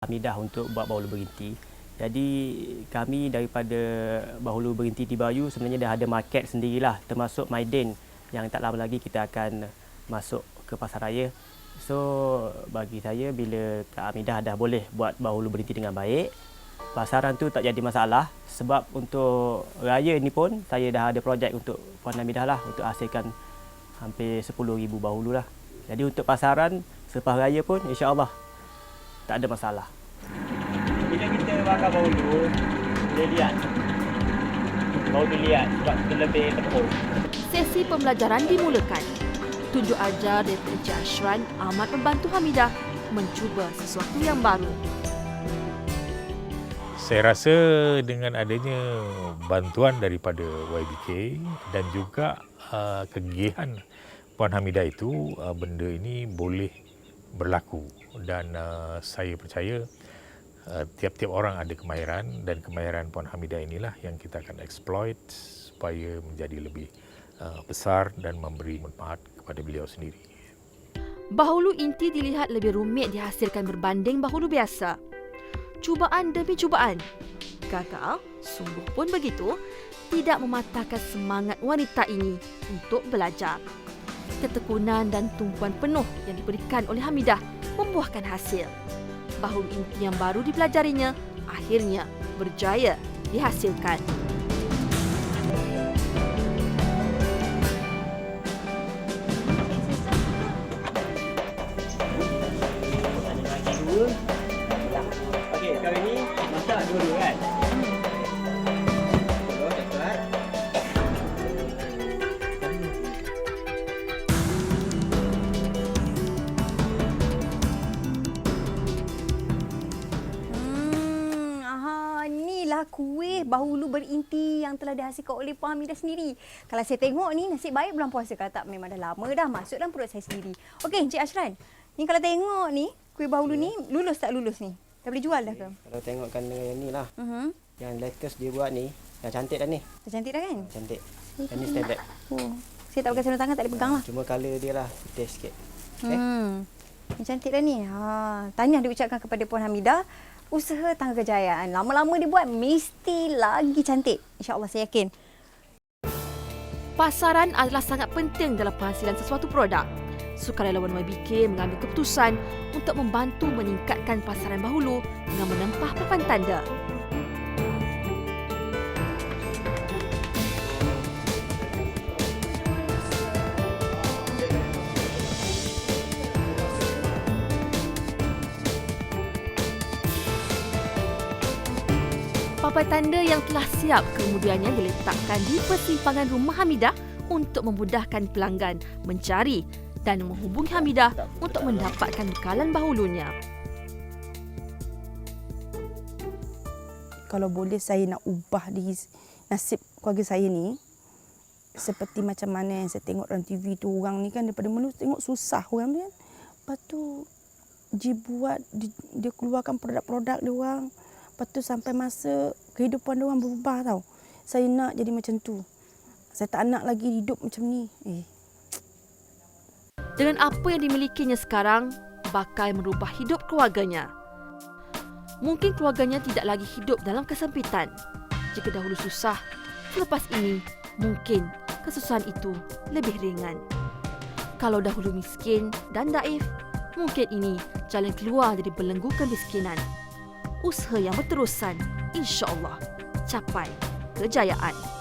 Hamidah untuk buat bahulu berhenti. Jadi kami daripada bahulu berhenti di Bayu sebenarnya dah ada market sendirilah termasuk Maiden yang tak lama lagi kita akan masuk ke pasar raya. So bagi saya bila Kak Hamidah dah boleh buat bahulu berhenti dengan baik, pasaran tu tak jadi masalah sebab untuk raya ni pun saya dah ada projek untuk Puan Hamidah lah untuk hasilkan hampir 10,000 bahulu lah. Jadi untuk pasaran selepas raya pun insya-Allah tak ada masalah. Bila kita bakar bahulu, boleh lihat. Bahulu lihat sebab kita lebih tepung. Sesi pembelajaran dimulakan. Tunjuk ajar Dr. Encik Ashran amat membantu Hamidah mencuba sesuatu yang baru. Saya rasa dengan adanya bantuan daripada YBK dan juga uh, kegigihan Puan Hamidah itu, uh, benda ini boleh berlaku dan uh, saya percaya uh, tiap-tiap orang ada kemahiran dan kemahiran Puan Hamidah inilah yang kita akan exploit supaya menjadi lebih uh, besar dan memberi manfaat kepada beliau sendiri. Bahulu inti dilihat lebih rumit dihasilkan berbanding bahulu biasa. Cubaan demi cubaan. Gagal, sungguh pun begitu, tidak mematahkan semangat wanita ini untuk belajar. Ketekunan dan tumpuan penuh yang diberikan oleh Hamidah membuahkan hasil. Bahulu inti yang baru dipelajarinya akhirnya berjaya dihasilkan. Ada lagi inilah kuih bahulu berinti yang telah dihasilkan oleh Puan Hamidah sendiri. Kalau saya tengok ni nasib baik bulan puasa kalau tak memang dah lama dah masuk dalam perut saya sendiri. Okey, Encik Ashran. Ni kalau tengok ni, kuih bahulu ni lulus tak lulus ni? Dah boleh jual dah ke? Kalau tengokkan dengan yang ni lah. Uh-huh. Yang latest dia buat ni, dah cantik dah ni. Dah cantik dah kan? Cantik. Yang ni standard. Oh. Saya tak pakai sarung tangan tak boleh pegang lah. Cuma colour dia lah putih sikit. Okay. Hmm. Yang cantik dah ni. Ha, tahniah diucapkan kepada Puan Hamidah. Usaha tangga kejayaan. Lama-lama dia buat mesti lagi cantik. InsyaAllah saya yakin. Pasaran adalah sangat penting dalam penghasilan sesuatu produk. Sukarelawan YBK mengambil keputusan untuk membantu meningkatkan pasaran bahulu dengan menempah papan tanda. Papan tanda yang telah siap kemudiannya diletakkan di persimpangan rumah Hamidah untuk memudahkan pelanggan mencari dan menghubungi Hamidah untuk mendapatkan bekalan bahulunya. kalau boleh saya nak ubah di nasib keluarga saya ni seperti macam mana yang saya tengok dalam TV tu orang ni kan daripada mula tengok susah orang ni kan lepas tu dia buat dia, dia keluarkan produk-produk dia orang lepas tu sampai masa kehidupan dia orang berubah tau saya nak jadi macam tu saya tak nak lagi hidup macam ni eh Dengan apa yang dimilikinya sekarang, bakal merubah hidup keluarganya. Mungkin keluarganya tidak lagi hidup dalam kesempitan. Jika dahulu susah, selepas ini mungkin kesusahan itu lebih ringan. Kalau dahulu miskin dan daif, mungkin ini jalan keluar dari belenggu kemiskinan. Usaha yang berterusan, insya Allah, capai kejayaan.